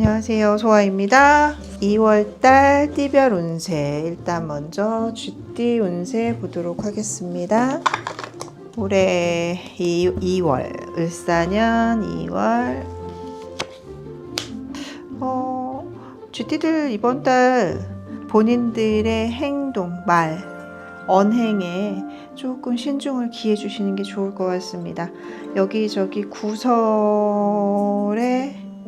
안녕하세요. 소아입니다. 2월달 띠별 운세 일단 먼저 쥐띠 운세 보도록 하겠습니다. 올해 2, 2월 을사년 2월 어, 쥐띠들 이번 달 본인들의 행동, 말, 언행에 조금 신중을 기해 주시는 게 좋을 것 같습니다. 여기저기 구설에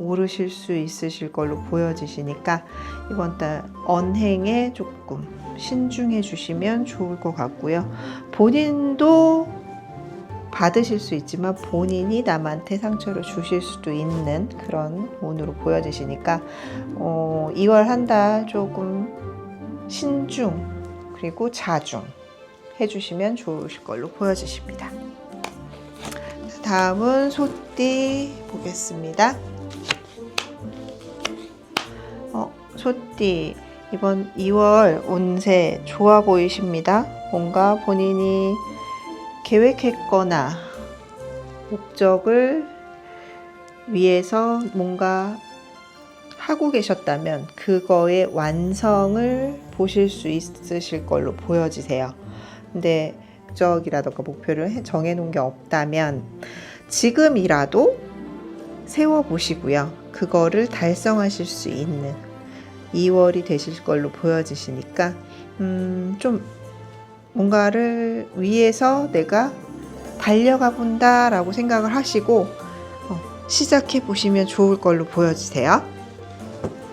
오르실 수 있으실 걸로 보여지시니까 이번 달 언행에 조금 신중해 주시면 좋을 것 같고요. 본인도 받으실 수 있지만 본인이 남한테 상처를 주실 수도 있는 그런 운으로 보여지시니까 어, 2월 한 달 조금 신중 그리고 자중 해주시면 좋으실 걸로 보여지십니다. 다음은 소띠 보겠습니다. 소띠 이번 2월 운세 좋아 보이십니다. 뭔가 본인이 계획했거나 목적을 위해서 뭔가 하고 계셨다면 그거의 완성을 보실 수 있으실 걸로 보여지세요. 근데 목적이라던가 목표를 해- 정해놓은 게 없다면 지금이라도 세워보시고요. 그거를 달성하실 수 있는 2월이 되실 걸로 보여지시니까 음, 좀 뭔가를 위해서 내가 달려가 본다라고 생각을 하시고 어, 시작해 보시면 좋을 걸로 보여지세요.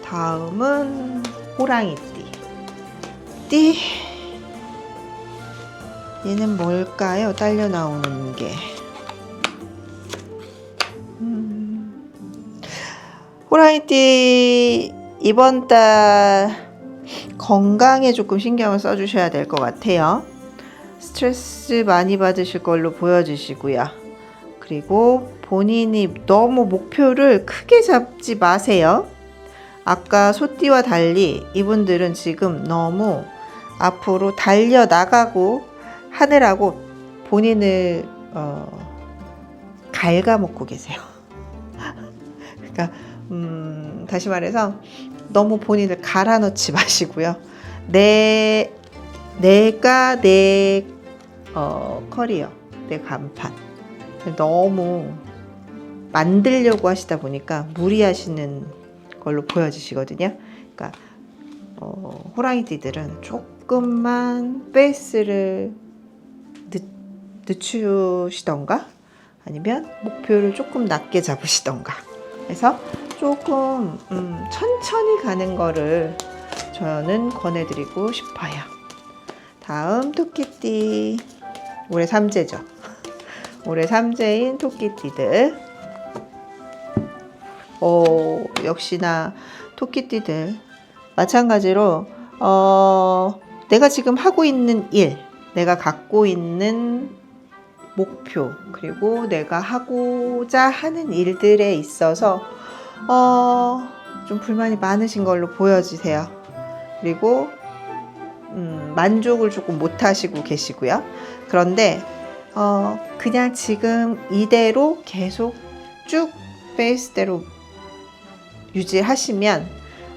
다음은 호랑이띠. 띠. 얘는 뭘까요? 딸려 나오는 게. 음. 호랑이띠 이번 달 건강에 조금 신경을 써주셔야 될 것 같아요. 스트레스 많이 받으실 걸로 보여지시고요. 그리고 본인이 너무 목표를 크게 잡지 마세요. 아까 소띠와 달리 이분들은 지금 너무 앞으로 달려 나가고 하느라고 본인을 어, 갉아먹고 계세요. 그러니까 음, 다시 말해서 너무 본인을 갈아 넣지 마시고요. 내 내가 내 어, 커리어, 내 간판 너무 만들려고 하시다 보니까 무리하시는 걸로 보여지시거든요. 그러니까 어, 호랑이띠들은 조금만 페이스를 늦, 늦추시던가 아니면 목표를 조금 낮게 잡으시던가 해서 조금 음, 천천히 가는 거를 저는 권해드리고 싶어요. 다음 토끼띠 올해 삼재죠. 올해 삼재인 토끼띠들 어, 역시나 토끼띠들 마찬가지로 어, 내가 지금 하고 있는 일, 내가 갖고 있는 목표, 그리고 내가 하고자 하는 일들에 있어서 어, 좀 불만이 많으신 걸로 보여지세요. 그리고 음, 만족을 조금 못 하시고 계시고요. 그런데 어, 그냥 지금 이대로 계속 쭉 페이스대로 유지하시면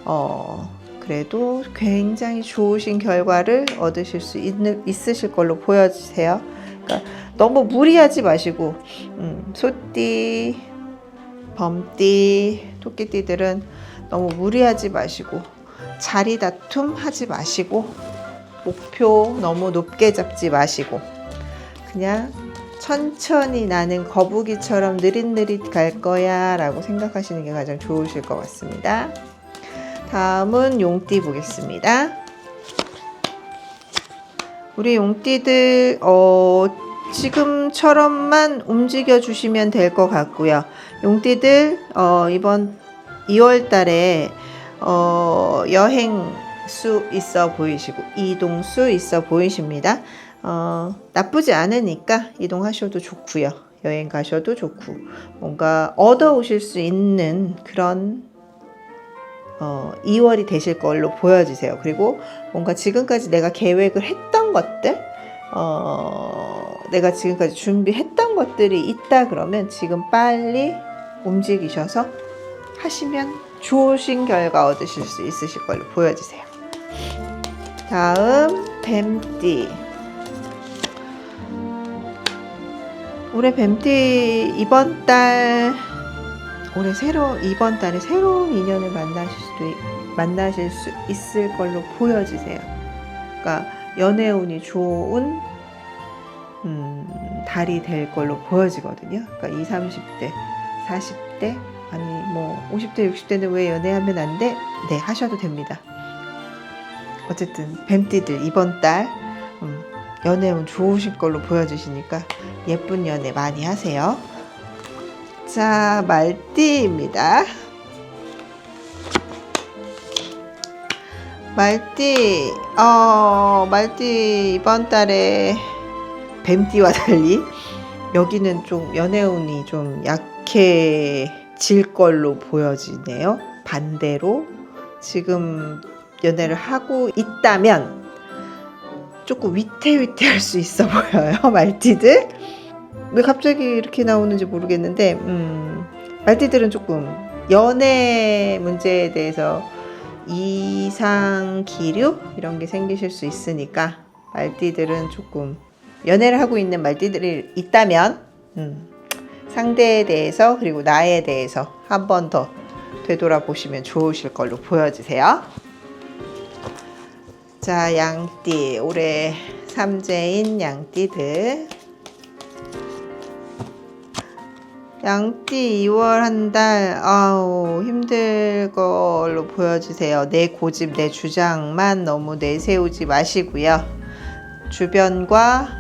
어, 그래도 굉장히 좋으신 결과를 얻으실 수 있는, 있으실 걸로 보여지세요. 그러니까 너무 무리하지 마시고 음, 소띠, 범띠, 토끼띠들은 너무 무리하지 마시고 자리 다툼 하지 마시고 목표 너무 높게 잡지 마시고 그냥 천천히 나는 거북이처럼 느릿느릿 갈 거야 라고 생각하시는 게 가장 좋으실 것 같습니다. 다음은 용띠 보겠습니다. 우리 용띠들 어, 지금처럼만 움직여 주시면 될 것 같고요. 용띠들 어, 이번 2월 달에 어, 여행 수 있어 보이시고 이동 수 있어 보이십니다. 어, 나쁘지 않으니까 이동하셔도 좋고요. 여행 가셔도 좋고 뭔가 얻어 오실 수 있는 그런 어, 2월이 되실 걸로 보여지세요. 그리고 뭔가 지금까지 내가 계획을 했던 것들, 어, 내가 지금까지 준비했던 것들이 있다 그러면 지금 빨리 움직이셔서 하시면 좋으신 결과 얻으실 수 있으실 걸로 보여지세요. 다음 뱀띠. 올해 뱀띠 이번 달 올해 새로 이번 달에 새로운 인연을 만나실 수도 있- 만나실 수 있을 걸로 보여지세요. 그러니까 연애 운이 좋은 음, 달이 될 걸로 보여지거든요. 그러니까 20, 30대, 40대 아니 뭐 50대, 60대는 왜 연애하면 안 돼? 네 하셔도 됩니다. 어쨌든 뱀띠들 이번 달 음, 연애운 좋으실 걸로 보여지시니까 예쁜 연애 많이 하세요. 자, 말띠입니다. 말띠, 어, 말띠 이번 달에 뱀띠와 달리 여기는 좀 연애운이 좀 약해질 걸로 보여지네요. 반대로 지금 연애를 하고 있다면 조금 위태위태할 수 있어 보여요, 말띠들. 왜 갑자기 이렇게 나오는지 모르겠는데, 음, 말띠들은 조금 연애 문제에 대해서 이상 기류 이런 게 생기실 수 있으니까 말띠들은 조금 연애를 하고 있는 말띠들이 있다면 음, 상대에 대해서 그리고 나에 대해서 한 번 더 되돌아보시면 좋으실 걸로 보여지세요. 자, 양띠 올해 삼재인 양띠들 양띠 2월 한 달 아우 힘들 걸로 보여주세요. 내 고집 내 주장만 너무 내세우지 마시고요. 주변과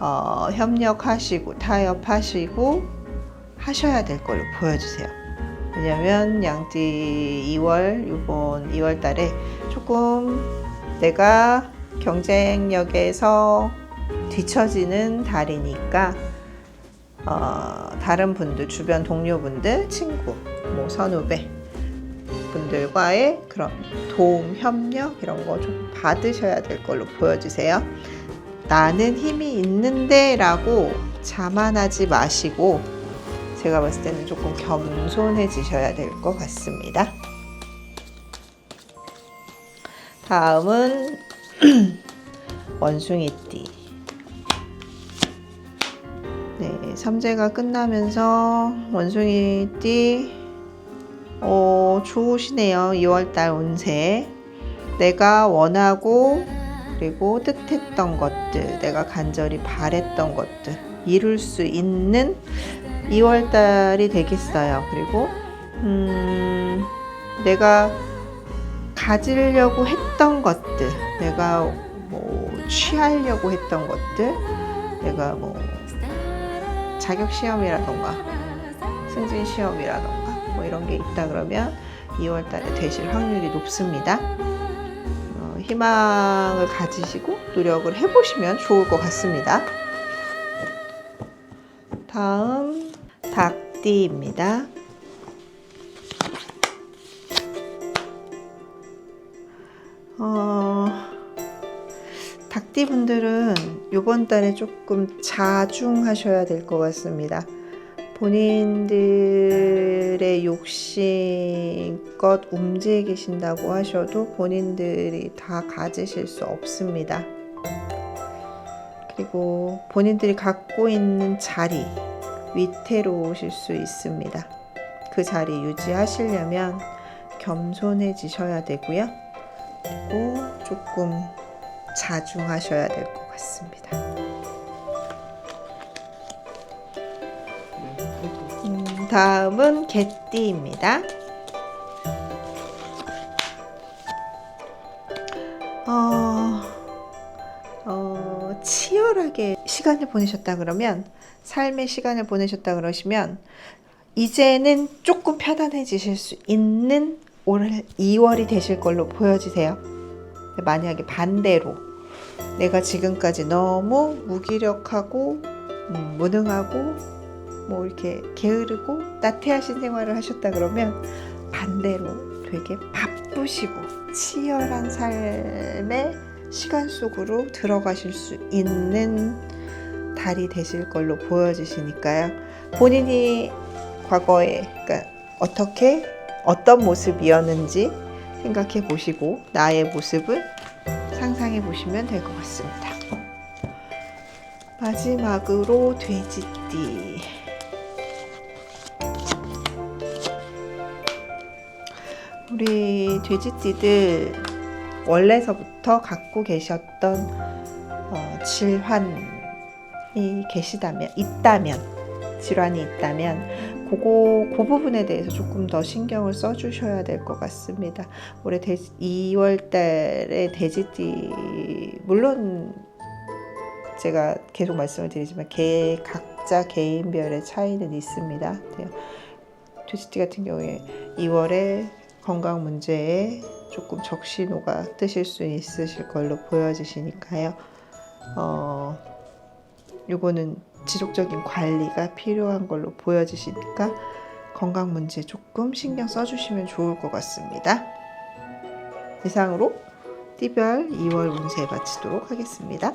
어, 협력하시고 타협하시고 하셔야 될 걸로 보여주세요. 왜냐면 양띠 2월 이번 2월 달에 조금 내가 경쟁력에서 뒤처지는 달이니까 어, 다른 분들, 주변 동료분들, 친구, 뭐 선후배 분들과의 그런 도움, 협력 이런 거 좀 받으셔야 될 걸로 보여주세요. 나는 힘이 있는데 라고 자만하지 마시고 제가 봤을 때는 조금 겸손해지셔야 될 것 같습니다. 다음은 원숭이띠. 네, 삼재가 끝나면서 원숭이띠 어, 좋으시네요. 2월달 운세. 내가 원하고 그리고 뜻했던 것들, 내가 간절히 바랬던 것들 이룰 수 있는 2월 달이 되겠어요. 그리고 음, 내가 가지려고 했던 것들, 내가 뭐 취하려고 했던 것들, 내가 뭐 자격 시험이라던가 승진 시험이라던가 뭐 이런 게 있다 그러면 2월 달에 되실 확률이 높습니다. 어, 희망을 가지시고 노력을 해보시면 좋을 것 같습니다. 다음 닭띠입니다. 어, 닭띠 분들은 이번 달에 조금 자중하셔야 될 것 같습니다. 본인들의 욕심 껏 움직이신다고 하셔도 본인들이 다 가지실 수 없습니다. 그리고 본인들이 갖고 있는 자리 위태로우실 수 있습니다. 그 자리 유지하시려면 겸손해지셔야 되고요. 그리고 조금 자중하셔야 될 것 같습니다. 음, 다음은 개띠입니다. 어, 어, 치열하게 시간을 보내셨다 그러면 삶의 시간을 보내셨다 그러시면 이제는 조금 편안해지실 수 있는 올 2월이 되실 걸로 보여지세요. 만약에 반대로 내가 지금까지 너무 무기력하고 음, 무능하고 뭐 이렇게 게으르고 나태하신 생활을 하셨다 그러면 반대로 되게 바 쁘시고 치열한 삶의 시간 속으로 들어가실 수 있는 달이 되실 걸로 보여지시니까요. 본인이 과거에 그러니까 어떻게 어떤 모습이었는지 생각해 보시고 나의 모습을 상상해 보시면 될 것 같습니다. 마지막으로 돼지띠. 우리 돼지띠들 원래서부터 갖고 계셨던 어, 질환이 계시다면 있다면 질환이 있다면 그거 그 부분에 대해서 조금 더 신경을 써 주셔야 될 것 같습니다. 올해 돼, 2월 달에 돼지띠 물론 제가 계속 말씀을 드리지만 개 각자 개인별의 차이는 있습니다. 네. 돼지띠 같은 경우에 2월에 건강 문제에 조금 적신호가 뜨실 수 있으실 걸로 보여지시니까요. 어, 요거는 지속적인 관리가 필요한 걸로 보여지시니까 건강 문제 조금 신경 써주시면 좋을 것 같습니다. 이상으로 띠별 2월 운세 마치도록 하겠습니다.